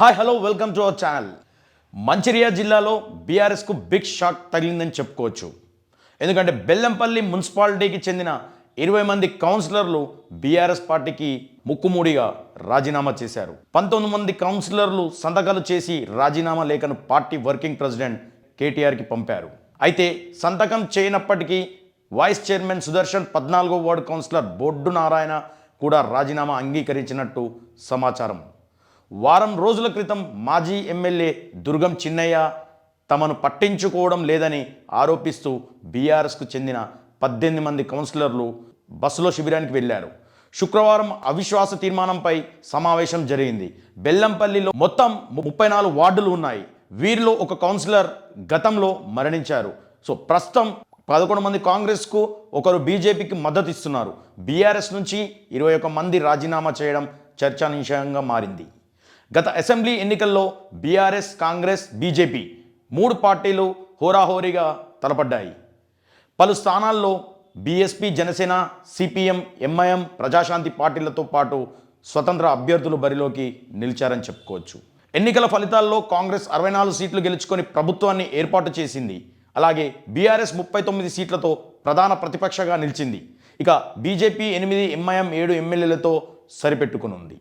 Hi hello welcome to our channel. Mancherial జిల్లాలో బీఆర్ఎస్కు big shock తగిలిందని చెప్పుకోవచ్చు. ఎందుకంటే బెల్లంపల్లి మున్సిపాలిటీకి చెందిన ఇరవై మంది కౌన్సిలర్లు బీఆర్ఎస్ పార్టీకి ముక్కుమూడిగా రాజీనామా చేశారు. పంతొమ్మిది మంది కౌన్సిలర్లు సంతకాలు చేసి రాజీనామా లేఖను పార్టీ వర్కింగ్ ప్రెసిడెంట్ కేటీఆర్కి పంపారు. అయితే సంతకం చేయనప్పటికీ వైస్ చైర్మన్ సుదర్శన్ పద్నాలుగో వార్డు కౌన్సిలర్ బొడ్డు నారాయణ కూడా రాజీనామా అంగీకరించినట్టు సమాచారం. వారం రోజుల క్రితం మాజీ ఎమ్మెల్యే దుర్గం చిన్నయ్య తమను పట్టించుకోవడం లేదని ఆరోపిస్తూ బీఆర్ఎస్కు చెందిన పద్దెనిమిది మంది కౌన్సిలర్లు బస్సులో శిబిరానికి వెళ్ళారు శుక్రవారం అవిశ్వాస తీర్మానంపై సమావేశం జరిగింది. బెల్లంపల్లిలో మొత్తం ముప్పై నాలుగు వార్డులు ఉన్నాయి. వీరిలో ఒక కౌన్సిలర్ గతంలో మరణించారు. సో ప్రస్తుతం పదకొండు మంది కాంగ్రెస్కు ఒకరు బీజేపీకి మద్దతు ఇస్తున్నారు. బీఆర్ఎస్ నుంచి ఇరవై ఒక మంది రాజీనామా చేయడం చర్చానీయాంశంగా మారింది. గత అసెంబ్లీ ఎన్నికల్లో బీఆర్ఎస్ కాంగ్రెస్ బీజేపీ మూడు పార్టీలు హోరాహోరీగా తలపడ్డాయి. పలు స్థానాల్లో BSP Janasena CPM MIM Prajashanti పార్టీలతో పాటు స్వతంత్ర అభ్యర్థులు బరిలోకి నిలిచారని చెప్పుకోవచ్చు. ఎన్నికల ఫలితాల్లో కాంగ్రెస్ అరవై నాలుగు సీట్లు గెలుచుకొని ప్రభుత్వాన్ని ఏర్పాటు చేసింది. అలాగే బీఆర్ఎస్ ముప్పై తొమ్మిది సీట్లతో ప్రధాన ప్రతిపక్షగా నిలిచింది. ఇక బీజేపీ ఎనిమిది ఎంఐఎం ఏడు ఎమ్మెల్యేలతో సరిపెట్టుకునుంది.